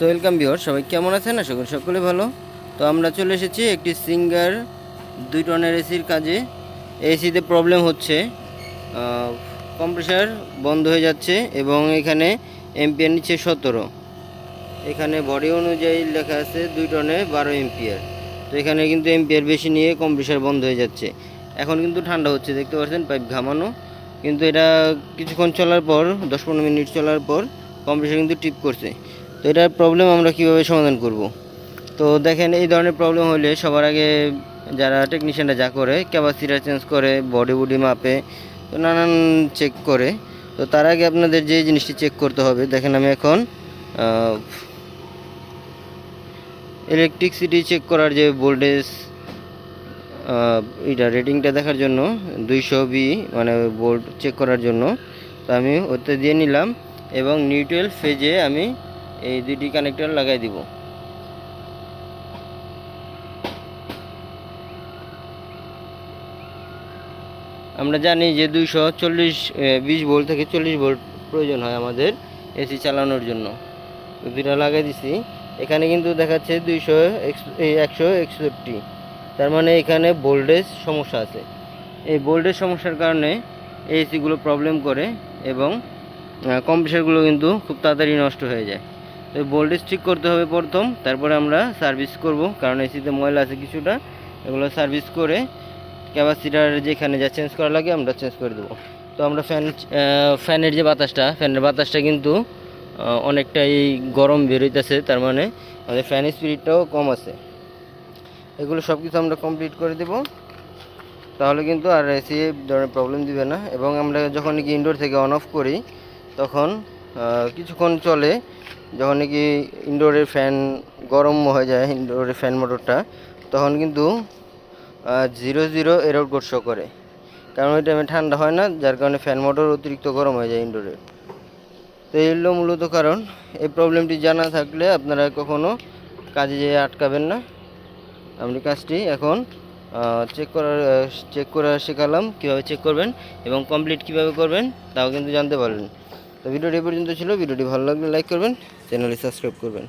So welcome বিহর সবাই কেমন আছেন? আশা করি সকলে ভালো। তো আমরা চলে এসেছি একটি সিঙ্গার দুই টনের এসির কাজে। এসিতে প্রবলেম হচ্ছে। কম্প্রেসার বন্ধ হয়ে যাচ্ছে এবং এখানে এমপিআর নিচ্ছে সতেরো। এখানে বডি অনুযায়ী লেখা আছে দুই টনে বারো এমপিআর তো এখানে কিন্তু এমপিআর বেশি নিয়ে কম্প্রেসার বন্ধ হয়ে যাচ্ছে। এখন কিন্তু ঠান্ডা হচ্ছে, দেখতে পাচ্ছেন? পাইপ ঘামানো। কিন্তু এটা কিছুক্ষণ চলার পর, দশ পনেরো মিনিট চলার পর কম্প্রেসার কিন্তু টিপ করছে। তো এটার প্রবলেম আমরা কীভাবে সমাধান করব? তো দেখেন, এই ধরনের প্রবলেম হলে সবার আগে যারা টেকনিশিয়ানরা যা করে ক্যাপাসিটার চেঞ্জ করে বডি বডি মাপে, তো নানান চেক করে, তো তার আগে আপনাদের যে জিনিসটি চেক করতে হবে, দেখেন আমি এখন ইলেকট্রিসিটি চেক করার যে ভোল্টেজ এটা রেটিংটা দেখার জন্য, দুইশো বি মানে বোল্ট চেক করার জন্য, তো আমি ওতে দিয়ে নিলাম, এবং নিউট্রাল ফেজে আমি এই দুটি কানেক্টর লাগাই দিব। আমরা জানি যে দুইশো চল্লিশ বিশ ভোল্ট থেকে চল্লিশ ভোল্ট প্রয়োজন হয় আমাদের এসি চালানোর জন্য। দুটা লাগাই দিছি। এখানে কিন্তু দেখাচ্ছে দুইশো একশো একষট্টি। তার মানে এখানে ভোল্টেজ সমস্যা আছে। এই ভোল্টেজ সমস্যার কারণে এসিগুলো প্রবলেম করে এবং কম্প্রেসারগুলো কিন্তু খুব তাড়াতাড়ি নষ্ট হয়ে যায়। তো ভোল্টেজ ঠিক করতে হবে প্রথম, তারপরে আমরা সার্ভিস করব, কারণ এসিতে ময়লা আছে কিছুটা, এগুলো সার্ভিস করে ক্যাপাসিটার যেখানে যা চেঞ্জ করা লাগে আমরা চেঞ্জ করে দেবো। তো আমরা ফ্যান ফ্যানের যে বাতাসটা ফ্যানের বাতাসটা কিন্তু অনেকটাই গরম বেরোইতেছে তার মানে আমাদের ফ্যান স্পিরিটটাও কম আছে। এগুলো সব কিছু আমরা কমপ্লিট করে দেব। তাহলে কিন্তু আর এসি ধরনের প্রবলেম দিবে না। এবং আমরা যখন নাকি ইনডোর থেকে অন অফ করি, তখন কিছুক্ষণ চলে, যখন নাকি ইনডোরের ফ্যান গরম হয়ে যায়, ইনডোরের ফ্যান মোটরটা, তখন কিন্তু জিরো জিরো এরর কোড করে। কারণ ওই টাইমে ঠান্ডা হয় না, যার কারণে ফ্যান মোটর অতিরিক্ত গরম হয়ে যায় ইনডোরের। তো এই মূলত কারণ। এই প্রবলেমটি জানা থাকলে আপনারা কখনো কাজে যেয়ে আটকাবেন না। আমি কাজটি এখন চেক করার চেক করা শেখালাম, কীভাবে চেক করবেন এবং কমপ্লিট কীভাবে করবেন, তাও কিন্তু জানতে পারবেন তো ভিডিওটি পর্যন্ত ছিল। ভিডিওটি ভালো লাগলে লাইক করবেন চ্যানেলটি সাবস্ক্রাইব করবেন।